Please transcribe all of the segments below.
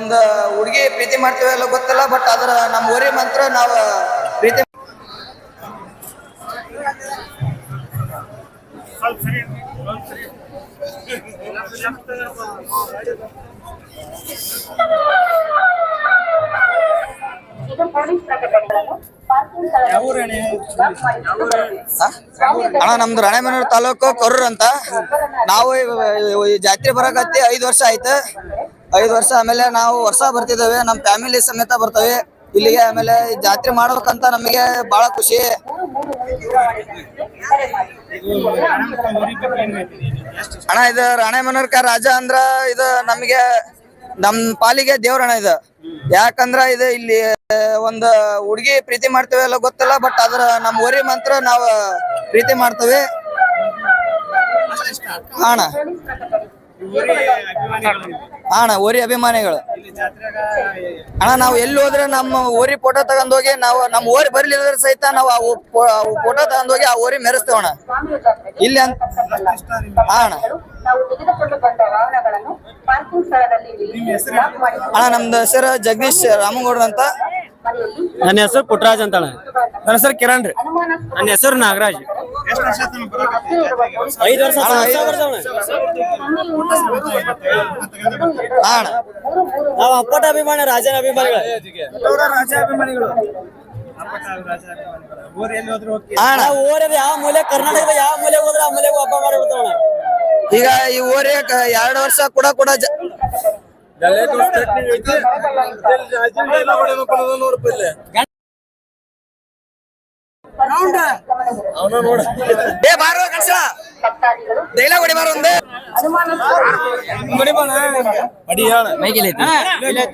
ಒಂದು ಹುಡುಗಿ ಪ್ರೀತಿ ಮಾಡ್ತೀವಿ ಎಲ್ಲ ಗೊತ್ತಿಲ್ಲ ಬಟ್ ಅದರ ನಮ್ಮ ಊರಿ ಮಂತ್ರ ನಾವು ಪ್ರೀತಿ? ಅಣ್ಣ, ನಮ್ದು ರಾಣೆಬೆನ್ನೂರು ತಾಲೂಕು ಕೊರ್ರ ಅಂತ ನಾವು ಜಾತ್ರೆ ಬರಕತ್ತಿ ಐದು ವರ್ಷ ಆಯ್ತು ಐದು ವರ್ಷ ಆಮೇಲೆ ನಾವು ವರ್ಷ ಬರ್ತಿದ್ದೇವೆ ನಮ್ಮ ಫ್ಯಾಮಿಲಿ ಸಮೇತ ಬರ್ತೇವೆ. ಇಲ್ಲಿಗೆ ಆಮೇಲೆ ಜಾತ್ರೆ ಮಾಡ್ಬೇಕಂತ ನಮಗೆ ಬಹಳ ಖುಷಿ. ಅಣ್ಣ, ಇದು ರಾಣೆಬೆನ್ನೂರ್ಕ ರಾಜ ಅಂದ್ರ ಇದು ನಮಗೆ ನಮ್ ಪಾಲಿಗೆ ದೇವ್ರಣ ಇದು. ಯಾಕಂದ್ರ ಇದು ಇಲ್ಲಿ ಒಂದು ಹುಡುಗಿ ಪ್ರೀತಿ ಮಾಡ್ತೇವೆ ಎಲ್ಲ ಗೊತ್ತಿಲ್ಲ ಬಟ್ ಅದ್ರ ನಮ್ಮ ಊರಿ ಮಂತ್ರ ನಾವು ಪ್ರೀತಿ ಮಾಡ್ತೇವೆ. ಅಣ್ಣ. ಅಣ್ಣ ಊರಿ ಅಭಿಮಾನಿಗಳು. ಅಣ್ಣ ನಾವು ಎಲ್ಲಿ ಹೋದ್ರೆ ನಮ್ಮ ಓರಿ ಫೋಟೋ ತಗೊಂಡ್ ಹೋಗಿ ನಾವು ನಮ್ಮ ಊರಿ ಬರ್ಲಿಲ್ಲ ಸಹಿತ ನಾವು ಆ ಫೋಟೋ ತಗೊಂಡ್ ಹೋಗಿ ಆ ಓರಿ ಮೆರೆಸ್ತೇವಣ ಇಲ್ಲಿ ಅಂತ ಅಣ್ಣ ನಾವು ತೆಗೆದುಕೊಂಡು ಬಂದ ವಾಹನಗಳನ್ನು ಪಾರ್ಕಿಂಗ್ ಸ್ಥಳದಲ್ಲಿ ನಿಲ್ಲಿಸಿ ಮಾಡಿ ಅಣ್ಣ ನಮ್ದು ಹೆಸರು ಜಗದೀಶ್ ರಾಮಗೌಡ್ರ ಅಂತ. ನನ್ನ ಹೆಸರು ಪುಟ್ರಾಜ್ ಅಂತ ಅಣ್ಣ ನನ್ನ ಹೆಸರು ಕಿರಣ್ ರೀ. ನನ್ನ ಹೆಸರು ನಾಗರಾಜ್. ಐದು ವರ್ಷ ನಾವು ಅಪ್ಪಟ ಅಭಿಮಾನಿ ರಾಜನ ಅಭಿಮಾನಿಗಳು. ನಾವು ಓರಿದ ಯಾವ ಮೂಲೆ ಕರ್ನಾಟಕದ ಯಾವ ಮೂಲೆ ಹೋದ್ರೆ ಆ ಮೂಲೆಗೂ ಹಬ್ಬ ಮಾಡಿಬಿಡ್ತಾವ ಈಗ ಈ ಓರೆ ಎರಡು ವರ್ಷ ಕೂಡ ಕೂಡ ಜ- ಏ ಬಾರೋ ಕಳ್ಸ ಭಕ್ತಾದಿಗಳು ಡೈಲಾಗ್ ಹೊಡಿ ಬಾರೋ ಒಂದೇ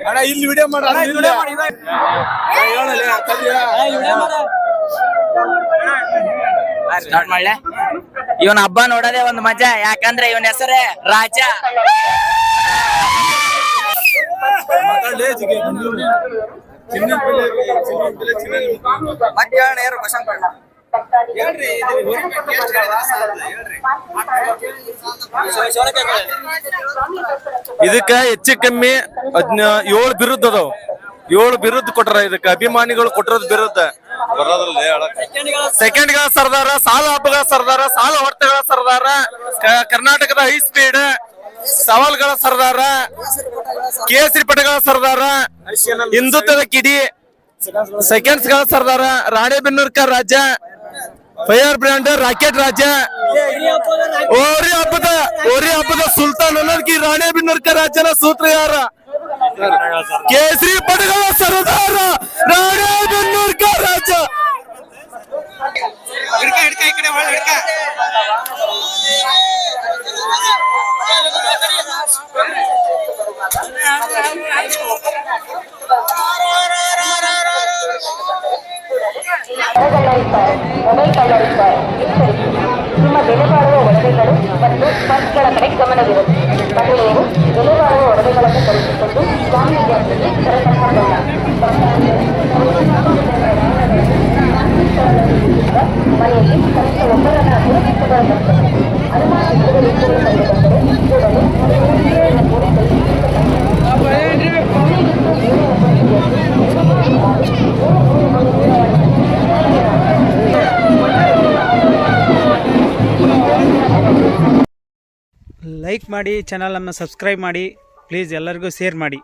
ಅಣ್ಣ ಇಲ್ಲಿ ವಿಡಿಯೋ ಮಾಡ ಸ್ಟಾರ್ಟ್ ಮಾಡ್ಲೆ ಇವನ್ ಹಬ್ಬ ನೋಡೋದೇ ಒಂದ್ ಮಜಾ ಯಾಕಂದ್ರೆ ಇವನ್ ಹೆಸರೇ ರಾಜ ಹೇಳಣ್ಣ ಯಾರು ಕ್ವಶನ್ ಇದಕ್ಕ ಹೆಚ್ಚು ಕಮ್ಮಿ ಹದ್ನ ಏಳು ಬಿರುದ್ಧ ಅದಾವ. ಏಳು ಬಿರುದ್ಧ ಕೊಟ್ರ ಇದಕ್ಕ ಅಭಿಮಾನಿಗಳು ಕೊಟ್ಟಿರೋದು ಬಿರುದ್ಧ ಸೆಕೆಂಡ್ಗಳ ಸರ್ದಾರ ಸಾಲ ಹಬ್ಬಗಳ ಸರ್ದಾರ ಸಾಲ ಹೊಟ್ಟೆಗಳ ಸರ್ದಾರ ಕರ್ನಾಟಕದ ಹೈ ಸ್ಪೀಡ್ ಸವಾಲ್ಗಳ ಸರ್ದಾರ, ಕೇಸರಿ ಪಟಗಳ ಸರ್ದಾರ, ಹಿಂದುತ್ವದ ಕಿಡಿ ಸೆಕೆಂಡ್ಸ್ಗಳ ಸರ್ದಾರ, ರಾಣೆಬೆನ್ನೂರ್ಕ ರಾಜ್ಯ, ಫೈರ್ ಬ್ರ್ಯಾಂಡ್ ರಾಕೆಟ್ ರಾಜ್ಯ, ಓರಿ ಹಬ್ಬದ ಓರಿ ಹಬ್ಬದ ಸುಲ್ತಾನ್ ಅನ್ನೋದಕ್ಕೆ ಈ ರಾಣೆಬೆನ್ನೂರ್ಕ ರಾಜ್ಯನ ಸೂತ್ರಧಾರ ಕೇಸರಿ ಪಟಗಳ ಸರ್ದಾರ, ರಾಣೆಬೆನ್ನೂರ್ಕ ರಾಜ್ಯ. ಕಳ್ಳರಿದ್ದಾರೆ ಮೊಬೈಲ್ ಕಳ್ಳರಿದ್ದಾರೆ ಎಚ್ಚರಿಕೆ ನಿಮ್ಮ ಬೆಲೆ ಬಾಳುವ ಒಡವೆಗಳು ಮತ್ತು ಪರ್ಸ್ಗಳ ಕಡೆ ಗಮನವಿರುತ್ತೆ ಮಹಿಳೆಯರು ಬೆಲೆ ಬಾಳುವ ಒಡವೆಗಳನ್ನು ಧರಿಸಿಕೊಂಡು ಸ್ವಾಮಿ ಜಾತ್ರೆಗೆ ಕರೆತರಬೇಡ ಮನೆಯಲ್ಲಿ ಕನಿಷ್ಠ ಒಬ್ಬರನ್ನ ಲೈಕ್ ಮಾಡಿ ಚಾನಲನ್ನು ಸಬ್ಸ್ಕ್ರೈಬ್ ಮಾಡಿ ಪ್ಲೀಸ್ ಎಲ್ಲರಿಗೂ ಶೇರ್ ಮಾಡಿ.